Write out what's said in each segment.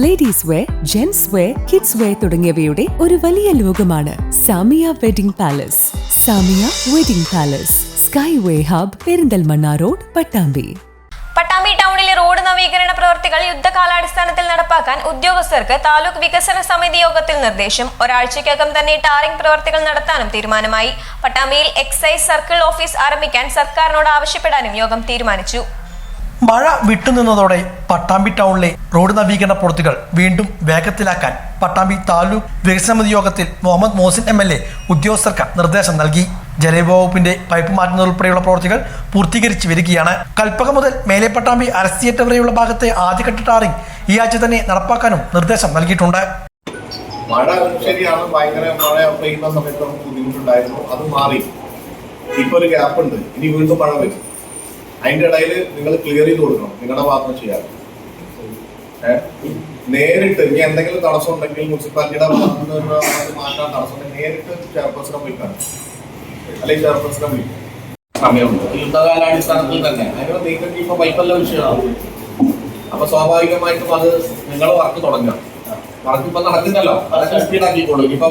Ladies wear gents wear kids wear തുടങ്ങിയവയുടെ ഒരു വലിയ ലോകമാണ് Samiya wedding palace Samiya wedding palace sky way hub Perinthalmanna road Pattambi. Pattambi ടൗണിലെ road നവീകരണ പ്രവൃത്തികൾ യുദ്ധകാലാടിസ്ഥാനത്തിൽ നടപ്പാക്കാൻ ഉദ്യോഗസ്ഥർക്ക് താലൂക്ക് വികസന സമിതി യോഗത്തിൽ നിർദ്ദേശം. ഒരാഴ്ചയ്ക്കകം തന്നെ ടാറിംഗ് പ്രവൃത്തികൾ നടത്താനും തീരുമാനമായി. പട്ടാമ്പിയിൽ എക്സൈസ് സർക്കിൾ ഓഫീസ് ആരംഭിക്കാൻ സർക്കാരിനോട് ആവശ്യപ്പെടാനും യോഗം തീരുമാനിച്ചു. മഴ വിട്ടുനിന്നതോടെ പട്ടാമ്പി ടൗണിലെ റോഡ് നവീകരണ പ്രവൃത്തികൾ വീണ്ടും വേഗത്തിലാക്കാൻ പട്ടാമ്പി താലൂക്ക് വികസനമിതി യോഗത്തിൽ Muhammad Mohsin M L A ഉദ്യോഗസ്ഥർക്ക് നിർദ്ദേശം നൽകി. ജലവകുപ്പിന്റെ പൈപ്പ് മാറ്റുന്നതുൾപ്പെടെയുള്ള പ്രവൃത്തികൾ പൂർത്തീകരിച്ചു വരികയാണ്. കൽപ്പക മുതൽ മേലെ പട്ടാമ്പി അരസിയേറ്റ വരെയുള്ള ഭാഗത്തെ ആദ്യഘട്ട ടാറിംഗ് ഈ ആഴ്ച തന്നെ നടപ്പാക്കാനും നിർദ്ദേശം നൽകിയിട്ടുണ്ട്. മഴ ശരിയാണ്. ഭയങ്കര മഴ പെയ്യുന്ന സമയത്ത് നമുക്ക് ബുദ്ധിമുട്ടുണ്ടായിരുന്നു. അത് മാറി. ഇപ്പൊ ഒരു ഗ്യാപ്പ് ഉണ്ട്. ഇനി വീണ്ടും മഴ വരും. അതിന്റെ ഇടയിൽ നിങ്ങൾ ക്ലിയർ ചെയ്ത് കൊടുക്കണം. നിങ്ങളുടെ ഭാഗത്ത് ചെയ്യാൻ ഏഹ് നേരിട്ട് ഇനി എന്തെങ്കിലും തടസ്സം ഉണ്ടെങ്കിൽ മുനിസിപ്പാലിറ്റിയുടെ ഭാഗത്ത് നിന്ന് മാറ്റാൻ തടസ്സം നേരിട്ട് ചെയർപേഴ്സണെ വിളിക്കണം. അല്ലെങ്കിൽ ചെയർപേഴ്സണെ വിളിക്കണം. യുദ്ധകാലാടിസ്ഥാനത്തിൽ തന്നെ. അതിന് നിങ്ങൾക്ക് ഇപ്പൊ പൈപ്പല്ല വിഷയമാണ് അപ്പൊ സ്വാഭാവികമായിട്ടും അത് നിങ്ങൾ വർക്ക് തുടങ്ങാം വർക്ക് ഇപ്പൊ നടക്കുന്നല്ലോ അതൊക്കെ സ്പീഡാക്കിക്കോളൂ ഇപ്പൊ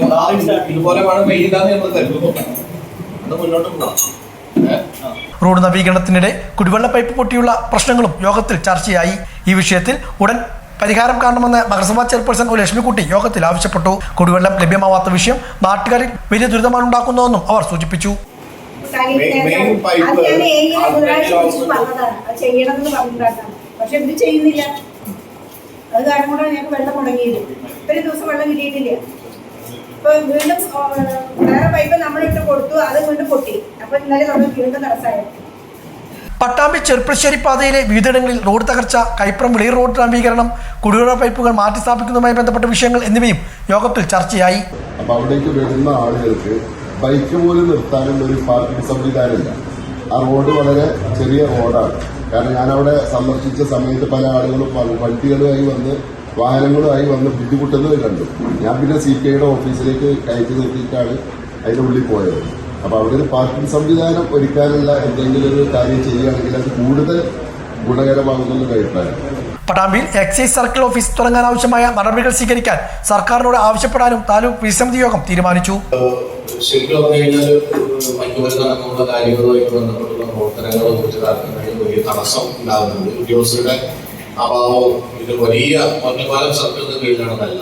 ഇതുപോലെ മഴ പെയ്യില്ലാന്ന് നമ്മൾ കരുതുന്നു അത് മുന്നോട്ട് പോകാം റോഡ് നവീകരണത്തിനിടെ കുടിവെള്ള പൈപ്പ് പൊട്ടിയുള്ള പ്രശ്നങ്ങളും യോഗത്തിൽ ചർച്ചയായി. ഈ വിഷയത്തിൽ ഉടൻ പരിഹാരം കാണണമെന്ന് നഗരസഭാ ചെയർപേഴ്സൺ ഒ ലക്ഷ്മിക്കുട്ടി യോഗത്തിൽ ആവശ്യപ്പെട്ടു. കുടിവെള്ളം ലഭ്യമാവാത്ത വിഷയം നാട്ടുകാരിൽ വലിയ ദുരിതമാണ് ഉണ്ടാക്കുന്നതെന്നും അവർ സൂചിപ്പിച്ചു. പക്ഷെ ഇത് ചെയ്യുന്നില്ല. അത് കാരണം കൂടെ ഞങ്ങൾക്ക് വെള്ളം മുടങ്ങിയില്ല ഇത്രയും ദിവസം വെള്ളം കിട്ടിയിട്ടില്ല. ഇപ്പൊ വീണ്ടും വേറെ പൈപ്പ് നമ്മളിട്ട് കൊടുത്തു അത് വീണ്ടും പൊട്ടി. അപ്പൊ ഇന്നലെ നമ്മൾ വീണ്ടും തടസ്സമായിരുന്നു പട്ടാമ്പി ചെറുപ്പശ്ശേരി പാതയിലെ വിവിധയിടങ്ങളിൽ റോഡ് തകർച്ച കൈപ്രം വെളിയ റോഡ് നവീകരണം കുടിവെള്ള പൈപ്പുകൾ മാറ്റി സ്ഥാപിക്കുന്നതുമായി ബന്ധപ്പെട്ട വിഷയങ്ങൾ എന്നിവയും യോഗത്തിൽ ചർച്ചയായി. അപ്പോൾ അവിടേക്ക് വരുന്ന ആളുകൾക്ക് ബൈക്ക് പോലും നിർത്താനുള്ള ഒരു പാർക്കിംഗ് സംവിധാനമില്ല. ആ റോഡ് വളരെ ചെറിയ റോഡാണ്. കാരണം ഞാൻ അവിടെ സന്ദർശിച്ച സമയത്ത് പല ആളുകളും വണ്ടികളുമായി വന്ന് വാഹനങ്ങളുമായി വന്ന് ബുദ്ധിമുട്ടുന്നത് കണ്ടു. ഞാൻ പിന്നെ സി പി ഐയുടെ ഓഫീസിലേക്ക് കയറ്റി നിർത്തിയിട്ടാണ് അതിന്റെ ഉള്ളിൽ പോയത്. അപ്പോൾ അവിടെ ഒരു പാർക്കിംഗ് സംവിധാനം ഒരുക്കാനുള്ള എന്തെങ്കിലും ഒരു കാര്യം ചെയ്യുകയാണെങ്കിൽ അത് കൂടുതൽ ഗുണകരമാകുമെന്നൊരു അഭിപ്രായം. പട്ടാമ്പിയിൽ എക്സൈസ് സർക്കിൾ ഓഫീസ് തുടങ്ങാൻ ആവശ്യമായ നടപടികൾ സ്വീകരിക്കാൻ സർക്കാരിനോട് ആവശ്യപ്പെടാനും താലൂക്ക് വിസമിതി യോഗം തീരുമാനിച്ചു. ശരിക്കും പറഞ്ഞു കഴിഞ്ഞാൽ മയക്കുമരുന്ന് അടക്കമുള്ള കാര്യങ്ങളുമായിട്ട് ബന്ധപ്പെട്ടുള്ള പ്രവർത്തനങ്ങളെ കുറിച്ച് നടത്തുന്നതിൽ വലിയ തടസ്സം ഉണ്ടാകുന്നുണ്ട്. ഉദ്യോഗസ്ഥരുടെ അഭാവവും ഇത് വലിയ ഒറ്റപ്പാലം സർക്കിളിന് കീഴിലാണെന്നല്ല.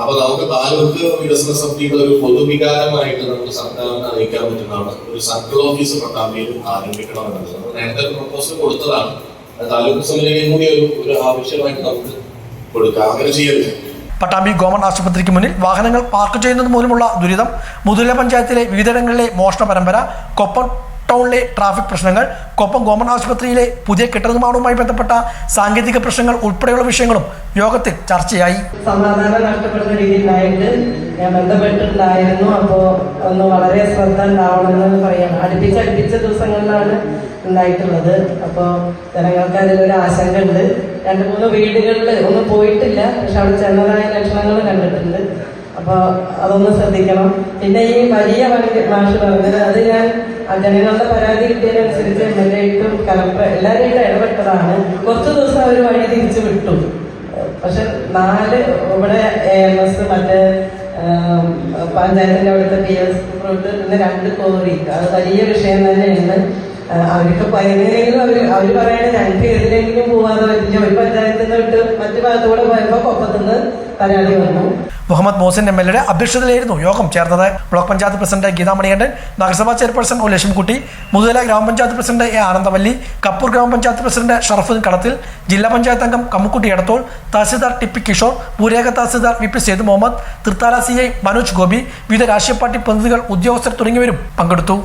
അപ്പൊ നമുക്ക് താലൂക്ക് വികസന സമിതിയുടെ ഒരു പൊതുവികാരമായിട്ട് നമുക്ക് സർക്കാരിനെ അറിയിക്കാൻ പറ്റുന്നതാണ്. ഒരു സർക്കിൾ ഓഫീസ് പട്ടാമ്പിയിൽ ആരംഭിക്കണമെന്നുള്ളത്. നമ്മൾ നേരത്തെ ഒരു പ്രപ്പോസൽ കൊടുത്തതാണ്. താലൂക്ക് സമിതിയും കൂടി ഒരു ഒരു ആവശ്യമായിട്ട് നമുക്ക് കൊടുക്കാം. അങ്ങനെ ചെയ്യരുത്. പട്ടാമ്പി ഗവൺമെന്റ് ആശുപത്രിക്ക് മുന്നിൽ വാഹനങ്ങൾ പാർക്ക് ചെയ്യുന്നത് മൂലമുള്ള ദുരിതം മുതുല പഞ്ചായത്തിലെ വിവിധയിടങ്ങളിലെ മോഷണ പരമ്പര കൊപ്പം ടൗണിലെ ട്രാഫിക് പ്രശ്നങ്ങൾ കൊപ്പം ഗവൺമെന്റ് ആശുപത്രിയിലെ പുതിയ കെട്ടിട നിർമ്മാണവുമായി ബന്ധപ്പെട്ട സാങ്കേതിക പ്രശ്നങ്ങൾ ഉൾപ്പെടെയുള്ള വിഷയങ്ങളും യോഗത്തിൽ ചർച്ചയായി. സമാധാനം നഷ്ടപ്പെടുന്ന രീതിയിലായിട്ട് ഞാൻ ബന്ധപ്പെട്ടിട്ടുണ്ടായിരുന്നു. അപ്പോൾ ഒന്ന് വളരെ ശ്രദ്ധ ഉണ്ടാവണമെന്ന് പറയാം അടുപ്പിച്ചടുപ്പിച്ച ദിവസങ്ങളിലാണ് ഉണ്ടായിട്ടുള്ളത്. അപ്പോൾ ജനങ്ങൾക്ക് അതിലൊരു ആശങ്ക ഉണ്ട് രണ്ട് മൂന്ന് വീടുകളിൽ ഒന്നും പോയിട്ടില്ല. പക്ഷെ അവിടെ ചെന്നതായ ലക്ഷണങ്ങൾ കണ്ടിട്ടുണ്ട്. അപ്പോൾ അതൊന്ന് ശ്രദ്ധിക്കണം. പിന്നെ ഈ വലിയ മാഷ് പറഞ്ഞത് അത് ഞാൻ ജനങ്ങളുടെ പരാതി കിട്ടിയതിനനുസരിച്ച് എം എൽ എ ഇട്ടും കലക്ടർ എല്ലാവരും ഇടപെട്ടതാണ്. കുറച്ച് ദിവസം അവർ വഴി തിരിച്ചു വിട്ടു. പക്ഷെ നാല് ഇവിടെ എ എം എസ് മറ്റേ പഞ്ചായത്തിന്റെ അവിടുത്തെ പി എസ് ഫ്രൂട്ട് പിന്നെ രണ്ട് കോറി അത് വലിയ വിഷയം തന്നെയാണ്. അവർക്ക് എങ്ങനെയെങ്കിലും അവർ അവർ പറയണ ഞങ്ങൾക്ക് ഏതിലെങ്കിലും പോവാതെ പറ്റില്ല ഒരു പഞ്ചായത്തിൽ നിന്ന് വിട്ട് മറ്റു ഭാഗത്തൂടെ പോയപ്പോൾ കൊപ്പത്തുനിന്ന് പരാതി വന്നു. മുഹമ്മദ് മോസിൻ എം എൽ എയുടെ അധ്യക്ഷതയിലായിരുന്നു യോഗം ചേർന്നത്. ബ്ലോക്ക് പഞ്ചായത്ത് പ്രസിഡന്റ് ഗീതാ മണികണ്ഠൻ നഗരസഭാ ചെയർപേഴ്സൺ ഒ ലക്ഷ്മിക്കുട്ടി മുതല ഗ്രാമപഞ്ചായത്ത് പ്രസിഡന്റ് എ ആനന്ദവല്ലി കപ്പൂർ ഗ്രാമപഞ്ചായത്ത് പ്രസിഡന്റ് ഷറഫുദ്ദീൻ കടത്തിൽ ജില്ലാ പഞ്ചായത്ത് അംഗം Kammukutty Edathol tahsildar T P Kishore ഭൂരേഖ tahsildar V P Sethu Muhammad Thrithala C I Manoj Gopi വിവിധ രാഷ്ട്രീയ പാർട്ടി പ്രതിനിധികൾ ഉദ്യോഗസ്ഥർ തുടങ്ങിയവരും പങ്കെടുത്തു.